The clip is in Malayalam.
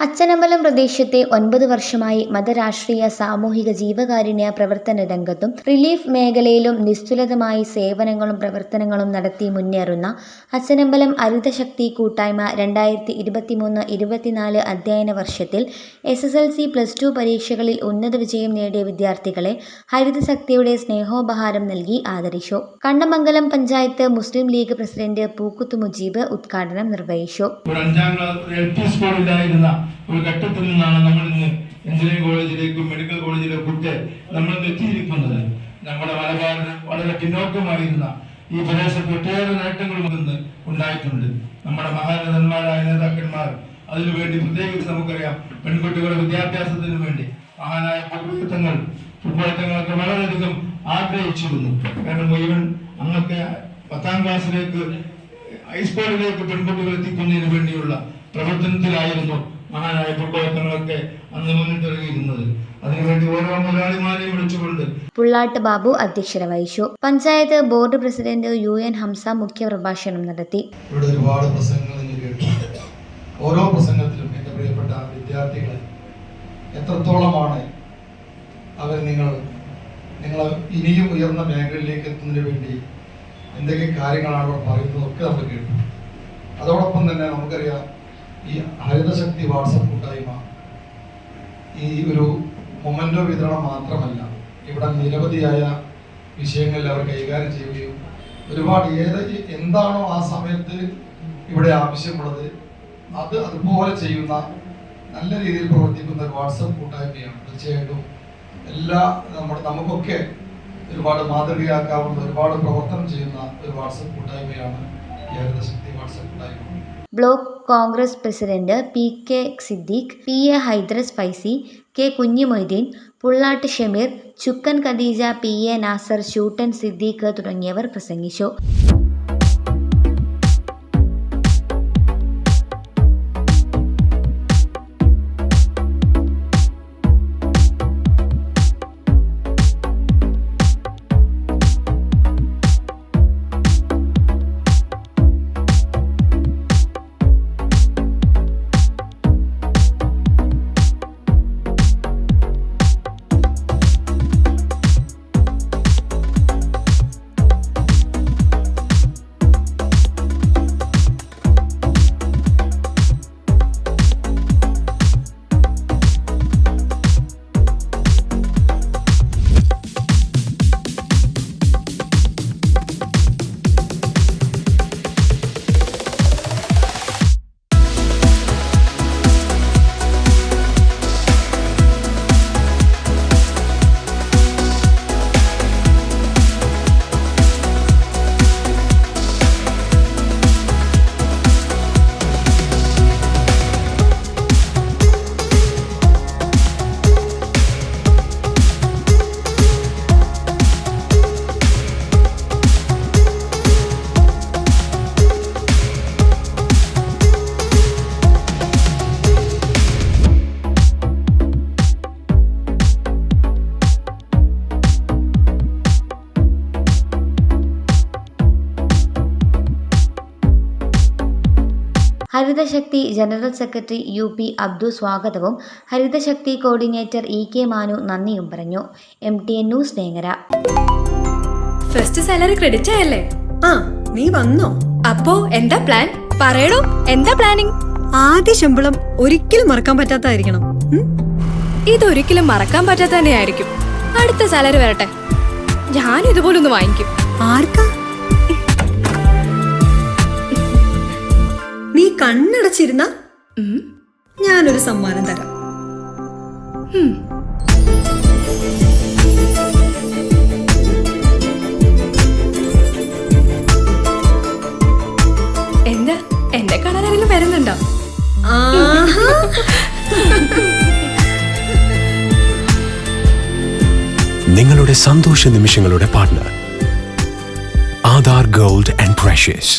അച്ചനമ്പലം പ്രദേശത്തെ ഒൻപത് വർഷമായി മതരാഷ്ട്രീയ സാമൂഹിക ജീവകാരുണ്യ പ്രവർത്തന രംഗത്തും റിലീഫ് മേഖലയിലും നിസ്തുലതമായി സേവനങ്ങളും പ്രവർത്തനങ്ങളും നടത്തി മുന്നേറുന്ന അച്ചനമ്പലം ഹരിതശക്തി കൂട്ടായ്മ രണ്ടായിരത്തി ഇരുപത്തിമൂന്ന് ഇരുപത്തിനാല് അധ്യയന വർഷത്തിൽ S S L C plus two പരീക്ഷകളിൽ ഉന്നത വിജയം നേടിയ വിദ്യാർത്ഥികളെ ഹരിതശക്തിയുടെ സ്നേഹോപഹാരം നൽകി ആദരിച്ചു. Kannamangalam panchayat Muslim League president Pookuthu Mujeeb ഉദ്ഘാടനം നിർവഹിച്ചു. ഒരു ഘട്ടത്തിൽ നിന്നാണ് നമ്മൾ ഇന്ന് എഞ്ചിനീയറിംഗ് കോളേജിലേക്കും മെഡിക്കൽ കോളേജിലേക്കും ഒക്കെ നമ്മൾ എത്തിയിരിക്കുന്നത്. നമ്മുടെ മലബാറിന് വളരെ പിന്നോക്കമായിരുന്ന ഈ പ്രദേശത്ത് ഒട്ടേറെ നേട്ടങ്ങളും ഇന്ന് ഉണ്ടായിട്ടുണ്ട്. നമ്മുടെ മഹാനന്മാരായ നേതാക്കന്മാർ അതിനുവേണ്ടി പ്രത്യേകിച്ച് നമുക്കറിയാം പെൺകുട്ടികളുടെ വിദ്യാഭ്യാസത്തിന് വേണ്ടി മഹാനായ പുരോഹിതങ്ങൾ പുരോഹിതങ്ങളൊക്കെ വളരെയധികം ആഗ്രഹിച്ചിരുന്നു. കാരണം മുഴുവൻ അന്നൊക്കെ പത്താം ക്ലാസ്സിലേക്ക് ഹൈസ്കൂളിലേക്ക് പെൺകുട്ടികൾ എത്തിക്കുന്നതിന് വേണ്ടിയുള്ള പ്രവർത്തനത്തിലായിരുന്നു മഹാനായ പുള്ളോത്തങ്ങളൊക്കെ അന്ന് മുന്നിട്ടിറങ്ങിയിരുന്നത്. അതിനുവേണ്ടി ഓരോ മുതലാളിമാരെയും വിളിച്ചുകൊണ്ട് പുള്ളാട്ട് ബാബു അധ്യക്ഷത വഹിച്ചു. Panchayat board president U N Hamsa മുഖ്യ പ്രഭാഷണം നടത്തി. ഇവിടെ ഒരുപാട് പ്രസംഗങ്ങൾ ഓരോ പ്രസംഗത്തിലും എന്റെ പ്രിയപ്പെട്ട വിദ്യാർത്ഥികളെ എത്രത്തോളമാണ് അവർ നിങ്ങൾ നിങ്ങൾ ഇനിയും ഉയർന്ന മേഖലയിലേക്ക് എത്തുന്നതിന് വേണ്ടി എന്തൊക്കെ കാര്യങ്ങളാണ് അവർ പറയുന്നതൊക്കെ നമ്മൾ കേട്ടു അതോടൊപ്പം തന്നെ നമുക്കറിയാം ഈ ഹരിതശക്തി വാട്സപ്പ് കൂട്ടായ്മ ഈ ഒരു മൊമെന്റോ വിതരണം മാത്രമല്ല ഇവിടെ നിരവധിയായ വിഷയങ്ങളിൽ അവർ കൈകാര്യം ചെയ്യുകയും ഒരുപാട് ഏത് എന്താണോ ആ സമയത്ത് ഇവിടെ ആവശ്യമുള്ളത് അത് അതുപോലെ ചെയ്യുന്ന നല്ല രീതിയിൽ പ്രവർത്തിക്കുന്ന ഒരു വാട്സപ്പ് കൂട്ടായ്മയാണ്. തീർച്ചയായിട്ടും എല്ലാ നമ്മുടെ നമുക്കൊക്കെ ഒരുപാട് മാതൃകയാക്കാവുന്ന ഒരുപാട് പ്രവർത്തനം ചെയ്യുന്ന ഒരു വാട്സപ്പ് കൂട്ടായ്മയാണ് ഈ Harithashakthi block Congress president P K Siddique P A Hydros Faizy K Kunhimoideen Pullat Shameer Chukkan Khadija P A Nasar Shootan Siddique തുടങ്ങിയവർ പ്രസംഗിച്ചു. Harithashakthi general secretary U P Abdu സ്വാഗതവും Harithashakthi coordinator E K Manu നന്ദിയും പറഞ്ഞു. M T N news Nengara first salary credit ആയല്ലേ? ആ നീ വന്നോ? അപ്പോ എന്താ പ്ലാൻ പറയണോ എന്താ പ്ലാനിങ് ആദ്യ ശമ്പളം ഒരിക്കലും മറക്കാൻ പറ്റാത്തായിരിക്കണം? ഇതൊരിക്കലും മറക്കാൻ പറ്റാത്ത തന്നെയായിരിക്കും അടുത്ത സാലറി വരട്ടെ. ഞാൻ ഇതുപോലൊന്ന് വാങ്ങിക്കും. ആർക്കാ? കണ്ണടച്ചിരുന്ന ഉം, ഞാനൊരു സമ്മാനം തരാം. എന്താ? എന്നെ കാണാൻ ആരെങ്കിലും വരുന്നുണ്ടോ. നിങ്ങളുടെ സന്തോഷ നിമിഷങ്ങളുടെ partner Aadhaar gold and precious